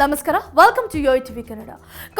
ನಮಸ್ಕಾರ. Welcome to Yo TV Kannada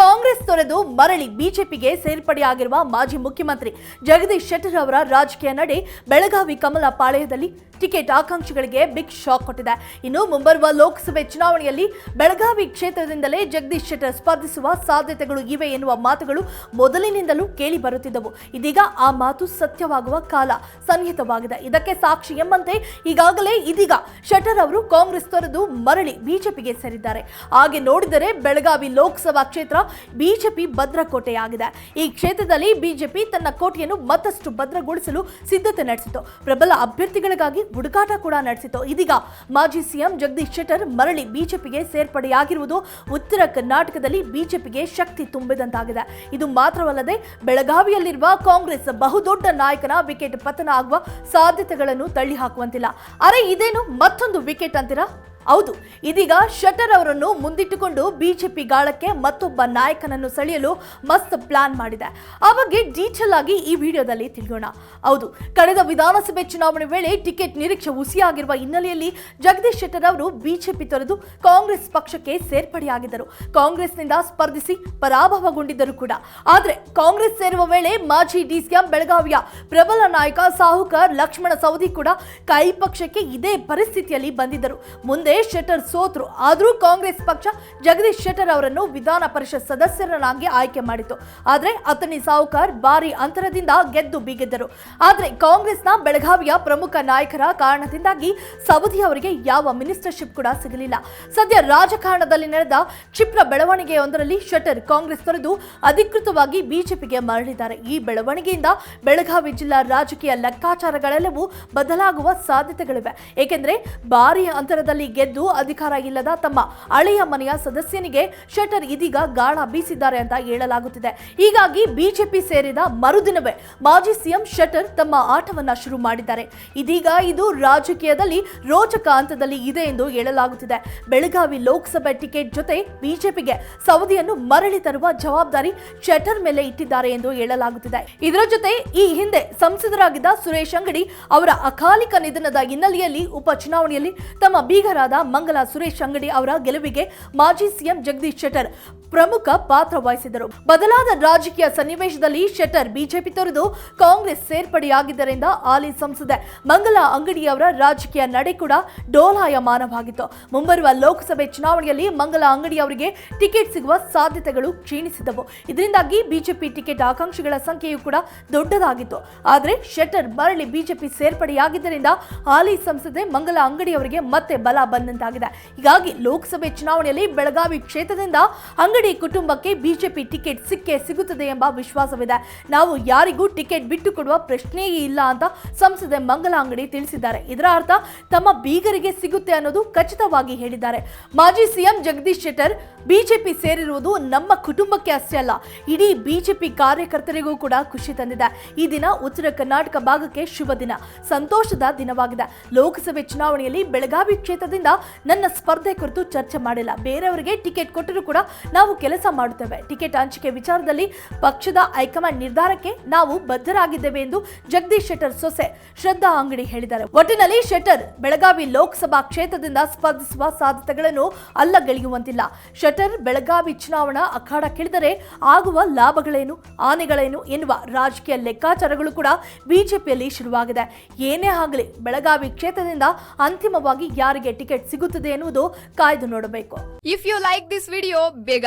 Congress ತೊರೆದು ಮರಳಿ ಬಿಜೆಪಿಗೆ ಸೇರ್ಪಡೆಯಾಗಿರುವ ಮಾಜಿ ಮುಖ್ಯಮಂತ್ರಿ ಜಗದೀಶ್ ಶೆಟ್ಟರ್ ಅವರ ರಾಜಕೀಯ ನಡೆ ಬೆಳಗಾವಿ ಕಮಲ ಪಾಳ್ಯದಲ್ಲಿ ಟಿಕೆಟ್ ಆಕಾಂಕ್ಷಿಗಳಿಗೆ ಬಿಗ್ ಶಾಕ್ ಕೊಟ್ಟಿದೆ. ಇನ್ನು ಮುಂಬರುವ ಲೋಕಸಭೆ ಚುನಾವಣೆಯಲ್ಲಿ ಬೆಳಗಾವಿ ಕ್ಷೇತ್ರದಿಂದಲೇ ಜಗದೀಶ್ ಶೆಟ್ಟರ್ ಸ್ಪರ್ಧಿಸುವ ಸಾಧ್ಯತೆಗಳು ಇವೆ ಎನ್ನುವ ಮಾತುಗಳು ಮೊದಲಿನಿಂದಲೂ ಕೇಳಿ ಬರುತ್ತಿದ್ದವು. ಇದೀಗ ಆ ಮಾತು ಸತ್ಯವಾಗುವ ಕಾಲ ಸನ್ನಿಹಿತವಾಗಿದೆ. ಇದಕ್ಕೆ ಸಾಕ್ಷಿ ಎಂಬಂತೆ ಈಗಾಗಲೇ ಇದೀಗ ಶೆಟ್ಟರ್ ಅವರು ಕಾಂಗ್ರೆಸ್ ತೊರೆದು ಮರಳಿ ಬಿಜೆಪಿಗೆ ಸೇರಿದ್ದಾರೆ. ಹಾಗೆ ನೋಡಿದರೆ ಬೆಳಗಾವಿ ಲೋಕಸಭಾ ಕ್ಷೇತ್ರ ಬಿಜೆಪಿ ಭದ್ರಕೋಟೆಯಾಗಿದೆ. ಈ ಕ್ಷೇತ್ರದಲ್ಲಿ ಬಿಜೆಪಿ ತನ್ನ ಕೋಟೆಯನ್ನು ಮತ್ತಷ್ಟು ಭದ್ರಗೊಳಿಸಲು ಸಿದ್ಧತೆ ನಡೆಸಿತು. ಪ್ರಬಲ ಅಭ್ಯರ್ಥಿಗಳಿಗಾಗಿ ಹುಡುಕಾಟ ಕೂಡ ನಡೆಸಿತು. ಇದೀಗ ಮಾಜಿ ಸಿಎಂ ಜಗದೀಶ್ ಶೆಟ್ಟರ್ ಮರಳಿ ಬಿಜೆಪಿಗೆ ಸೇರ್ಪಡೆಯಾಗಿರುವುದು ಉತ್ತರ ಕರ್ನಾಟಕದಲ್ಲಿ ಬಿಜೆಪಿಗೆ ಶಕ್ತಿ ತುಂಬಿದಂತಾಗಿದೆ. ಇದು ಮಾತ್ರವಲ್ಲದೆ ಬೆಳಗಾವಿಯಲ್ಲಿರುವ ಕಾಂಗ್ರೆಸ್ ಬಹುದೊಡ್ಡ ನಾಯಕನ ವಿಕೆಟ್ ಪತನ ಆಗುವ ಸಾಧ್ಯತೆಗಳನ್ನು ತಳ್ಳಿ ಹಾಕುವಂತಿಲ್ಲ ಅರೆ, ಇದೇನು ಮತ್ತೊಂದು ವಿಕೆಟ್ ಅಂತೀರಾ? ಹೌದು, ಇದೀಗ ಶಟರ್ ಅವರನ್ನು ಮುಂದಿಟ್ಟುಕೊಂಡು ಬಿಜೆಪಿ ಗಾಳಕ್ಕೆ ಮತ್ತೊಬ್ಬ ನಾಯಕನನ್ನು ಸೆಳೆಯಲು ಮಸ್ತ್ ಪ್ಲಾನ್ ಮಾಡಿದೆ. ಆ ಬಗ್ಗೆ ಡೀಟೇಲ್ ಆಗಿ ಈ ವಿಡಿಯೋದಲ್ಲಿ ತಿಳಿಯೋಣ. ಹೌದು, ಕಳೆದ ವಿಧಾನಸಭೆ ಚುನಾವಣೆ ವೇಳೆ ಟಿಕೆಟ್ ನಿರೀಕ್ಷೆ ಹುಸಿಯಾಗಿರುವ ಹಿನ್ನೆಲೆಯಲ್ಲಿ ಜಗದೀಶ್ ಶೆಟ್ಟರ್ ಅವರು ಬಿಜೆಪಿ ತೊರೆದು ಕಾಂಗ್ರೆಸ್ ಪಕ್ಷಕ್ಕೆ ಸೇರ್ಪಡೆಯಾಗಿದ್ದರು. ಕಾಂಗ್ರೆಸ್ನಿಂದ ಸ್ಪರ್ಧಿಸಿ ಪರಾಭವಗೊಂಡಿದ್ದರು ಕೂಡ. ಆದರೆ ಕಾಂಗ್ರೆಸ್ ಸೇರುವ ವೇಳೆ ಮಾಜಿ ಡಿಸಿಎಂ ಬೆಳಗಾವಿಯ ಪ್ರಬಲ ನಾಯಕ ಸಾಹುಕಾರ್, ಲಕ್ಷ್ಮಣ ಸವದಿ ಕೂಡ ಕೈ ಪಕ್ಷಕ್ಕೆ ಇದೇ ಪರಿಸ್ಥಿತಿಯಲ್ಲಿ ಬಂದಿದ್ದರು. ಮುಂದೆ ಶೆಟ್ಟರ್ ಸೋತರು. ಆದರೂ ಕಾಂಗ್ರೆಸ್ ಪಕ್ಷ ಜಗದೀಶ್ ಶೆಟ್ಟರ್ ಅವರನ್ನು ವಿಧಾನ ಪರಿಷತ್ ಸದಸ್ಯರನ್ನಾಗಿ ಆಯ್ಕೆ ಮಾಡಿತು ಆದರೆ ಅತನಿ ಸಾಹುಕಾರ್ ಭಾರಿ ಅಂತರದಿಂದ ಗೆದ್ದು ಬೀಗಿದ್ದರು. ಆದರೆ ಕಾಂಗ್ರೆಸ್ನ ಬೆಳಗಾವಿಯ ಪ್ರಮುಖ ನಾಯಕರ ಕಾರಣದಿಂದಾಗಿ ಸವದಿ ಅವರಿಗೆ ಯಾವ ಮಿನಿಸ್ಟರ್ಶಿಪ್ ಕೂಡ ಸಿಗಲಿಲ್ಲ. ಸದ್ಯ ರಾಜಕಾರಣದಲ್ಲಿ ನಡೆದ ಕ್ಷಿಪ್ರ ಬೆಳವಣಿಗೆಯೊಂದರಲ್ಲಿ ಶೆಟ್ಟರ್ ಕಾಂಗ್ರೆಸ್ ತೊರೆದು ಅಧಿಕೃತವಾಗಿ ಬಿಜೆಪಿಗೆ ಮರಳಿದ್ದಾರೆ. ಈ ಬೆಳವಣಿಗೆಯಿಂದ ಬೆಳಗಾವಿ ಜಿಲ್ಲಾ ರಾಜಕೀಯ ಲೆಕ್ಕಾಚಾರಗಳೆಲ್ಲವೂ ಬದಲಾಗುವ ಸಾಧ್ಯತೆಗಳಿವೆ. ಏಕೆಂದರೆ ಭಾರಿ ಅಂತರದಲ್ಲಿ ಗೆದ್ದು ಅಧಿಕಾರ ಇಲ್ಲದ ತಮ್ಮ ಹಳೆಯ ಮನೆಯ ಸದಸ್ಯನಿಗೆ ಶೆಟ್ಟರ್ ಇದೀಗ ಗಾಳ ಬೀಸಿದ್ದಾರೆ ಅಂತ ಹೇಳಲಾಗುತ್ತಿದೆ. ಹೀಗಾಗಿ ಬಿಜೆಪಿ ಸೇರಿದ ಮರುದಿನವೇ ಮಾಜಿ ಸಿಎಂ ಶೆಟ್ಟರ್ ತಮ್ಮ ಆಟವನ್ನ ಶುರು ಮಾಡಿದ್ದಾರೆ. ಇದೀಗ ಇದು ರಾಜಕೀಯದಲ್ಲಿ ರೋಚಕ ಹಂತದಲ್ಲಿ ಇದೆ ಎಂದು ಹೇಳಲಾಗುತ್ತಿದೆ. ಬೆಳಗಾವಿ ಲೋಕಸಭೆ ಟಿಕೆಟ್ ಜೊತೆ ಬಿಜೆಪಿಗೆ ಸವದಿಯನ್ನು ಮರಳಿ ತರುವ ಜವಾಬ್ದಾರಿ ಶೆಟ್ಟರ್ ಮೇಲೆ ಇಟ್ಟಿದ್ದಾರೆ ಎಂದು ಹೇಳಲಾಗುತ್ತಿದೆ. ಇದರ ಜೊತೆ ಈ ಹಿಂದೆ ಸಂಸದರಾಗಿದ್ದ ಸುರೇಶ್ ಅಂಗಡಿ ಅವರ ಅಕಾಲಿಕ ನಿಧನದ ಹಿನ್ನೆಲೆಯಲ್ಲಿ ಉಪಚುನಾವಣೆಯಲ್ಲಿ ತಮ್ಮ ಬೀಗರಾದ ಮಂಗಲ ಸುರೇಶ್ ಅಂಗಡಿ ಅವರ ಗೆಲುವಿಗೆ ಮಾಜಿ ಸಿಎಂ ಜಗದೀಶ್ ಶೆಟ್ಟರ್ ಪ್ರಮುಖ ಪಾತ್ರ ವಹಿಸಿದರು ಬದಲಾದ ರಾಜಕೀಯ ಸನ್ನಿವೇಶದಲ್ಲಿ ಶೆಟ್ಟರ್ ಬಿಜೆಪಿ ತೊರೆದು ಕಾಂಗ್ರೆಸ್ ಸೇರ್ಪಡೆಯಾಗಿದ್ದರಿಂದ ಹಾಲಿ ಸಂಸದೆ ಮಂಗಲಾ ಅಂಗಡಿಯವರ ರಾಜಕೀಯ ನಡೆ ಕೂಡ ಡೋಲಾಯಮಾನವಾಗಿತ್ತು. ಮುಂಬರುವ ಲೋಕಸಭೆ ಚುನಾವಣೆಯಲ್ಲಿ ಮಂಗಲಾ ಅಂಗಡಿ ಅವರಿಗೆ ಟಿಕೆಟ್ ಸಿಗುವ ಸಾಧ್ಯತೆಗಳು ಕ್ಷೀಣಿಸಿದವು ಇದರಿಂದಾಗಿ ಬಿಜೆಪಿ ಟಿಕೆಟ್ ಆಕಾಂಕ್ಷಿಗಳ ಸಂಖ್ಯೆಯು ಕೂಡ ದೊಡ್ಡದಾಗಿತ್ತು. ಆದರೆ ಶೆಟ್ಟರ್ ಮರಳಿ ಬಿಜೆಪಿ ಸೇರ್ಪಡೆಯಾಗಿದ್ದರಿಂದ ಹಾಲಿ ಸಂಸದೆ ಮಂಗಲಾ ಅಂಗಡಿ ಅವರಿಗೆ ಮತ್ತೆ ಬಲ ಬಂದಂತಾಗಿದೆ. ಹೀಗಾಗಿ ಲೋಕಸಭೆ ಚುನಾವಣೆಯಲ್ಲಿ ಬೆಳಗಾವಿ ಕ್ಷೇತ್ರದಿಂದ ಅಂಗಡಿ ಕುಟುಂಬಕ್ಕೆ ಬಿಜೆಪಿ ಟಿಕೆಟ್ ಸಿಕ್ಕೇ ಸಿಗುತ್ತದೆ ಎಂಬ ವಿಶ್ವಾಸವಿದೆ. ನಾವು ಯಾರಿಗೂ ಟಿಕೆಟ್ ಬಿಟ್ಟು ಕೊಡುವ ಪ್ರಶ್ನೆಯೇ ಇಲ್ಲ ಅಂತ ಸಂಸದೆ ಮಂಗಲ ಅಂಗಡಿ ತಿಳಿಸಿದ್ದಾರೆ. ಇದರ ಅರ್ಥ, ತಮ್ಮ ಬೀಗರಿಗೆ ಸಿಗುತ್ತೆ ಅನ್ನೋದು ಖಚಿತವಾಗಿ ಹೇಳಿದ್ದಾರೆ. ಮಾಜಿ ಸಿಎಂ ಜಗದೀಶ್ ಶೆಟ್ಟರ್ ಬಿಜೆಪಿ ಸೇರಿರುವುದು ನಮ್ಮ ಕುಟುಂಬಕ್ಕೆ ಅಷ್ಟೇ ಅಲ್ಲ. ಇಡೀ ಬಿಜೆಪಿ ಕಾರ್ಯಕರ್ತರಿಗೂ ಕೂಡ ಖುಷಿ ತಂದಿದೆ. ಈ ದಿನ ಉತ್ತರ ಕರ್ನಾಟಕ ಭಾಗಕ್ಕೆ ಶುಭ ದಿನ. ಸಂತೋಷದ ದಿನವಾಗಿದೆ. ಲೋಕಸಭೆ ಚುನಾವಣೆಯಲ್ಲಿ ಬೆಳಗಾವಿ ಕ್ಷೇತ್ರದಿಂದ ನನ್ನ ಸ್ಪರ್ಧೆ ಕುರಿತು ಚರ್ಚೆ ಮಾಡಿಲ್ಲ. ಬೇರೆಯವರಿಗೆ ಟಿಕೆಟ್ ಕೊಟ್ಟರೂ ಕೂಡ ನಾವು ಕೆಲಸ ಮಾಡುತ್ತೇವೆ. ಟಿಕೆಟ್ ಹಂಚಿಕೆ ವಿಚಾರದಲ್ಲಿ ಪಕ್ಷದ ಹೈಕಮಾಂಡ್ ನಿರ್ಧಾರಕ್ಕೆ ನಾವು ಬದ್ಧರಾಗಿದ್ದೇವೆ ಎಂದು ಜಗದೀಶ್ ಶೆಟ್ಟರ್ ಸೊಸೆ ಶ್ರದ್ಧಾ ಅಂಗಡಿ ಹೇಳಿದ್ದಾರೆ. ಒಟ್ಟಿನಲ್ಲಿ ಶೆಟ್ಟರ್ ಬೆಳಗಾವಿ ಲೋಕಸಭಾ ಕ್ಷೇತ್ರದಿಂದ ಸ್ಪರ್ಧಿಸುವ ಸಾಧ್ಯತೆಗಳನ್ನು ಅಲ್ಲಗಳೆಯುವಂತಿಲ್ಲ. ಶೆಟ್ಟರ್ ಬೆಳಗಾವಿ ಚುನಾವಣಾ ಅಖಾಡಕ್ಕಿಳಿದರೆ ಆಗುವ ಲಾಭಗಳೇನು ಆನೆಗಳೇನು ಎನ್ನುವ ರಾಜಕೀಯ ಲೆಕ್ಕಾಚಾರಗಳು ಕೂಡ ಬಿಜೆಪಿಯಲ್ಲಿ ಶುರುವಾಗಿದೆ. ಏನೇ ಆಗಲಿ ಬೆಳಗಾವಿ ಕ್ಷೇತ್ರದಿಂದ ಅಂತಿಮವಾಗಿ ಯಾರಿಗೆ ಟಿಕೆಟ್ ಸಿಗುತ್ತದೆ ಎನ್ನುವುದು ಕಾಯ್ದು ನೋಡಬೇಕು. If you like this video ಬೇಗ